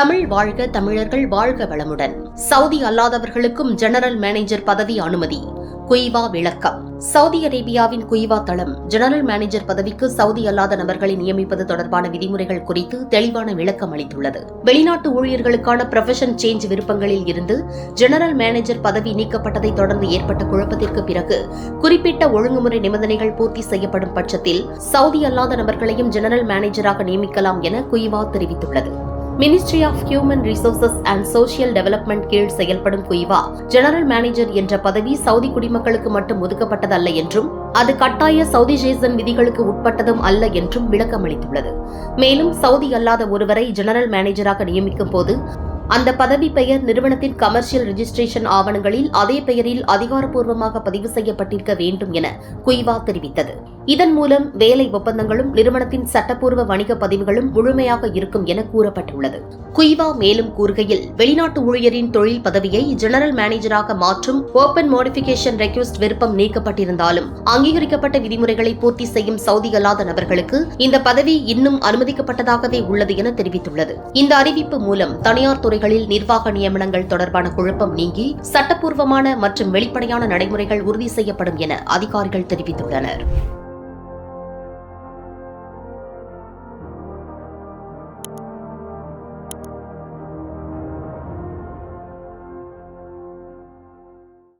தமிழ் வாழ்க தமிழர்கள் வாழ்க வளமுடன். சவுதி அல்லாதவர்களுக்கும் ஜெனரல் மேனேஜர் பதவி அனுமதி. குய்வா விளக்கம். சவுதி அரேபியாவின் குய்வா தளம். ஜெனரல் மேனேஜர் பதவிக்கு சவுதி அல்லாத நபர்களை நியமிப்பது தொடர்பான விதிமுறைகள் குறித்து தெளிவான விளக்கம் அளித்துள்ளது. வெளிநாட்டு ஊழியர்களுக்கான ப்ரொஃபஷன் சேஞ்ச் விருப்பங்களில் இருந்து ஜெனரல் மேனேஜர் பதவி நீக்கப்பட்டதை தொடர்ந்து ஏற்பட்ட குழப்பத்திற்கு பிறகு குறிப்பிட்ட ஒழுங்குமுறை நிபந்தனைகள் பூர்த்தி செய்யப்படும் பட்சத்தில் சவுதி அல்லாத நபர்களையும் ஜெனரல் மேனேஜராக நியமிக்கலாம் என குய்வா தெரிவித்துள்ளது. Ministry of human resources and social development கீழ் செயல்படும் குய்வா. ஜெனரல் மேனேஜர் என்ற பதவி சவுதி குடிமக்களுக்கு மட்டும் ஒதுக்கப்பட்டதல்ல என்றும் அது கட்டாய சவுதி ஜேசன் விதிகளுக்கு உட்பட்டதும் அல்ல என்றும் விளக்கமளித்துள்ளது. மேலும் சவுதி அல்லாத ஒருவரை ஜெனரல் மேனேஜராக நியமிக்கும் போது அந்த பதவி பெயர் நிறுவனத்தின் கமர்ஷியல் ரிஜிஸ்ட்ரேஷன் ஆவணங்களில் அதே பெயரில் அதிகாரப்பூர்வமாக பதிவு செய்யப்பட்டிருக்க வேண்டும் என குய்வா தெரிவித்தது. இதன் மூலம் வேலை ஒப்பந்தங்களும் நிறுவனத்தின் சட்டப்பூர்வ வணிக பதிவுகளும் முழுமையாக இருக்கும் என கூறப்பட்டுள்ளது. குய்வா மேலும் கூறுகையில் வெளிநாட்டு ஊழியரின் தொழில் பதவியை ஜெனரல் மேனேஜராக மாற்றும் ஓபன் மோடிபிகேஷன் ரெக்வஸ்ட் விருப்பம் நீக்கப்பட்டிருந்தாலும் அங்கீகரிக்கப்பட்ட விதிமுறைகளை பூர்த்தி செய்யும் சவுதி அல்லாத நபர்களுக்கு இந்த பதவி இன்னும் அனுமதிக்கப்பட்டதாகவே உள்ளது என தெரிவித்துள்ளது. இந்த அறிவிப்பு மூலம் தனியார் துறைகளில் நிர்வாக நியமனங்கள் தொடர்பான குழப்பம் நீங்கி சட்டப்பூர்வமான மற்றும் வெளிப்படையான நடைமுறைகள் உறுதி செய்யப்படும் என அதிகாரிகள் தெரிவித்துள்ளனர்.